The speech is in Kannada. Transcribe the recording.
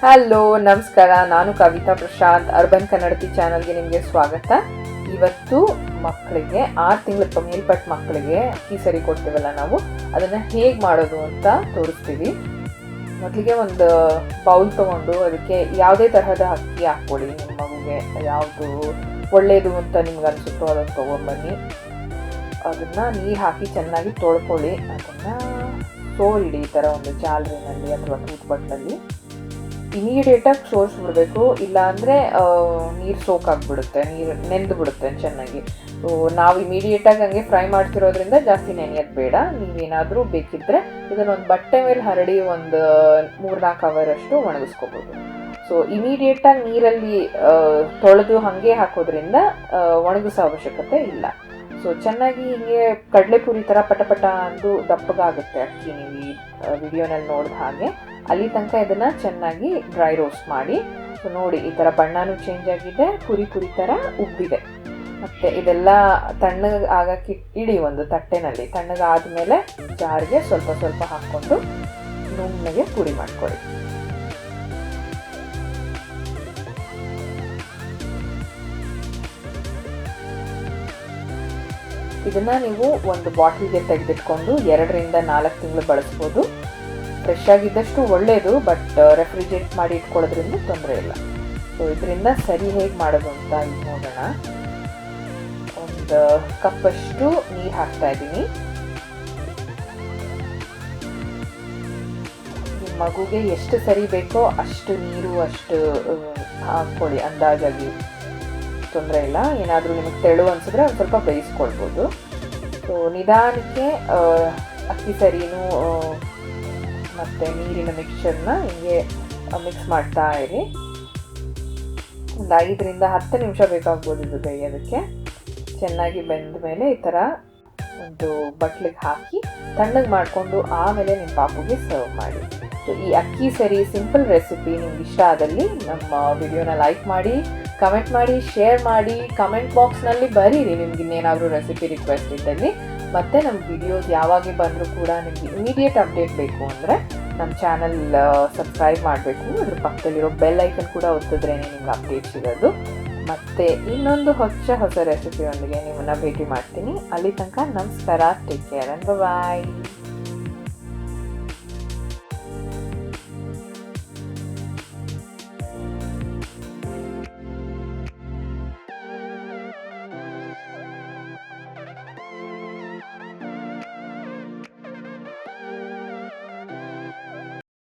ಹಲೋ ನಮಸ್ಕಾರ. ನಾನು ಕವಿತಾ ಪ್ರಶಾಂತ್ ಅರ್ಬನ್ ಕನ್ನಡತಿ ಚಾನಲ್ಗೆ ನಿಮಗೆ ಸ್ವಾಗತ. ಇವತ್ತು ಮಕ್ಕಳಿಗೆ, ಆರು ತಿಂಗಳ ಮೇಲ್ಪಟ್ಟ ಮಕ್ಕಳಿಗೆ ಅಕ್ಕಿ ಸರಿ ಕೊಡ್ತೀವಲ್ಲ ನಾವು? ಅದನ್ನು ಹೇಗೆ ಮಾಡೋದು ಅಂತ ತೋರಿಸ್ತೀವಿ. ಮೊದಲಿಗೆ ಒಂದು ಬೌಲ್ ತಗೊಂಡು ಅದಕ್ಕೆ ಯಾವುದೇ ತರಹದ ಅಕ್ಕಿ ಹಾಕ್ಕೊಳ್ಳಿ. ನಿಮ್ಮ ಮಗುಗೆ ಯಾವುದು ಒಳ್ಳೆಯದು ಅಂತ ನಿಮ್ಗೆ ಅನಿಸುತ್ತೋ ಅದನ್ನು ತೊಗೊಂಡ್ಬನ್ನಿ. ಅದನ್ನು ನೀರು ಹಾಕಿ ಚೆನ್ನಾಗಿ ತೊಳ್ಕೊಳ್ಳಿ. ಅದನ್ನು ಸೋರಿಡಿ ಈ ಥರ ಒಂದು ಜಾಲರಿನಲ್ಲಿ ಅಥವಾ ಟೂತ್ ಬಟ್ನಲ್ಲಿ ಇಮಿಡಿಯೇಟಾಗಿ ಸೋರಿಸ್ಬಿಡ್ಬೇಕು ಇಲ್ಲ ಅಂದರೆ ನೀರು ಸೋಕಾಗ್ಬಿಡುತ್ತೆ ನೀರು ನೆಂದು ಬಿಡುತ್ತೆ ಚೆನ್ನಾಗಿ. ಸೊ ನಾವು ಇಮಿಡಿಯೇಟಾಗಿ ಹಂಗೆ ಫ್ರೈ ಮಾಡ್ತಿರೋದ್ರಿಂದ ಜಾಸ್ತಿ ನೆನೆಯೋದು ಬೇಡ. ನೀವೇನಾದರೂ ಬೇಕಿದ್ದರೆ ಇದನ್ನೊಂದು ಬಟ್ಟೆ ಮೇಲೆ ಹರಡಿ ಒಂದು ಮೂರ್ನಾಲ್ಕು ಅವರ್ ಅಷ್ಟು ಒಣಗಿಸ್ಕೋಬೋದು. ಸೊ ಇಮಿಡಿಯೇಟಾಗಿ ನೀರಲ್ಲಿ ತೊಳೆದು ಹಾಗೆ ಹಾಕೋದ್ರಿಂದ ಒಣಗಿಸೋ ಅವಶ್ಯಕತೆ ಇಲ್ಲ. ಸೊ ಚೆನ್ನಾಗಿ ಹೀಗೆ ಕಡಲೆಪುರಿ ಥರ ಪಟ ಪಟ ಅಂದು ದಪ್ಪಗಾಗುತ್ತೆ ಅಕ್ಕಿ ನೀವು ಈ ವಿಡಿಯೋನಲ್ಲಿ ನೋಡಿದ ಹಾಗೆ. ಅಲ್ಲಿ ತನಕ ಇದನ್ನ ಚೆನ್ನಾಗಿ ಡ್ರೈ ರೋಸ್ಟ್ ಮಾಡಿ. ನೋಡಿ, ಈ ಥರ ಬಣ್ಣನೂ ಚೇಂಜ್ ಆಗಿದೆ, ಕುರಿ ಕುರಿ ಥರ ಉಬ್ಬಿದೆ. ಮತ್ತೆ ಇದೆಲ್ಲ ತಣ್ಣಗೆ ಆಗಕ್ಕೆ ಇಡಿ ಒಂದು ತಟ್ಟೆನಲ್ಲಿ. ತಣ್ಣಗಾದ್ಮೇಲೆ ಜಾರಿಗೆ ಸ್ವಲ್ಪ ಸ್ವಲ್ಪ ಹಾಕ್ಕೊಂಡು ನುಣ್ಣಗೆ ಪುಡಿ ಮಾಡ್ಕೊಳ್ಳಿ. ಇದನ್ನ ನೀವು ಒಂದು ಬಾಟ್ಲಿಗೆ ತೆಗೆದಿಟ್ಕೊಂಡು ಎರಡರಿಂದ ನಾಲ್ಕು ತಿಂಗಳು ಬಳಸ್ಬೋದು. ಫ್ರೆಶ್ ಆಗಿದ್ದಷ್ಟು ಒಳ್ಳೆಯದು ಬಟ್ ರೆಫ್ರಿಜರೇಟ್ ಮಾಡಿ ಇಟ್ಕೊಳ್ಳೋದ್ರಿಂದ ತೊಂದರೆ ಇಲ್ಲ. ಸೊ ಇದರಿಂದ ಸರಿ ಹೇಗೆ ಮಾಡೋದು ಅಂತ ಈಗ ನೋಡೋಣ. ಒಂದು ಕಪ್ಪಷ್ಟು ನೀರು ಹಾಕ್ತಾ ಇದ್ದೀನಿ. ಮಗುಗೆ ಎಷ್ಟು ಸರಿ ಬೇಕೋ ಅಷ್ಟು ನೀರು ಅಷ್ಟು ಆ, ಹಾಕ್ಕೊಳ್ಳಿ. ಅಂದಾಜಾಗಿ ತೊಂದರೆ ಇಲ್ಲ. ಏನಾದರೂ ನಿಮಗೆ ತೆಳು ಅನ್ಸಿದ್ರೆ ಒಂದು ಸ್ವಲ್ಪ ಬೇಯಿಸ್ಕೊಳ್ಬೋದು. ಸೊ ನಿಧಾನಕ್ಕೆ ಆ, ಅಕ್ಕಿ ಸರಿನೂ ಮತ್ತು ನೀರಿನ ಮಿಕ್ಸ್ಚರ್ನ ಹಿಂಗೆ ಮಿಕ್ಸ್ ಮಾಡ್ತಾ ಇರಿ. ಒಂದು ಐದರಿಂದ ಹತ್ತು ನಿಮಿಷ ಬೇಕಾಗ್ಬೋದು ಇದು ಬೇಯೋದಕ್ಕೆ. ಚೆನ್ನಾಗಿ ಬೆಂದ ಮೇಲೆ ಈ ಥರ ಒಂದು ಬಟ್ಲಿಗೆ ಹಾಕಿ ತಣ್ಣಗೆ ಮಾಡಿಕೊಂಡು ಆಮೇಲೆ ನಿಮ್ಮ ಪಾಪುಗೆ ಸರ್ವ್ ಮಾಡಿ. ಸೊ ಈ ಅಕ್ಕಿ ಸರಿ ಸಿಂಪಲ್ ರೆಸಿಪಿ ನಿಮ್ಗೆ ಇಷ್ಟ ಆದಲ್ಲಿ ನಮ್ಮ ವಿಡಿಯೋನ ಲೈಕ್ ಮಾಡಿ ಕಮೆಂಟ್ ಮಾಡಿ ಶೇರ್ ಮಾಡಿ ಕಮೆಂಟ್ ಬಾಕ್ಸ್ನಲ್ಲಿ ಬರೀರಿ ನಿಮ್ಗೆ ಇನ್ನೇನಾದರೂ ರೆಸಿಪಿ ರಿಕ್ವೆಸ್ಟ್ ಇದ್ದಲ್ಲಿ. ಮತ್ತು ನಮ್ಮ ವಿಡಿಯೋಸ್ ಯಾವಾಗ ಬಂದರೂ ಕೂಡ ನಿಮಗೆ ಇಮಿಡಿಯೇಟ್ ಅಪ್ಡೇಟ್ ಬೇಕು ಅಂದರೆ ನಮ್ಮ ಚಾನಲ್ ಸಬ್ಸ್ಕ್ರೈಬ್ ಮಾಡಬೇಕು. ಅದ್ರ ಪಕ್ಕದಲ್ಲಿರೋ ಬೆಲ್ ಐಕನ್ ಕೂಡ ಒತ್ತಿದ್ರೇ ನಿಮ್ಗೆ ಅಪ್ಡೇಟ್ ಸಿಗೋದು. ಮತ್ತು ಇನ್ನೊಂದು ಹೊಸ ಹೊಸ ರೆಸಿಪಿಯೊಂದಿಗೆ ನಿಮ್ಮನ್ನು ಭೇಟಿ ಮಾಡ್ತೀನಿ. ಅಲ್ಲಿ ತನಕ ನಮಸ್ಕಾರ ಟೇಕ್ ಕೇರ್ ಅಂಡ್ ಬಾಯ್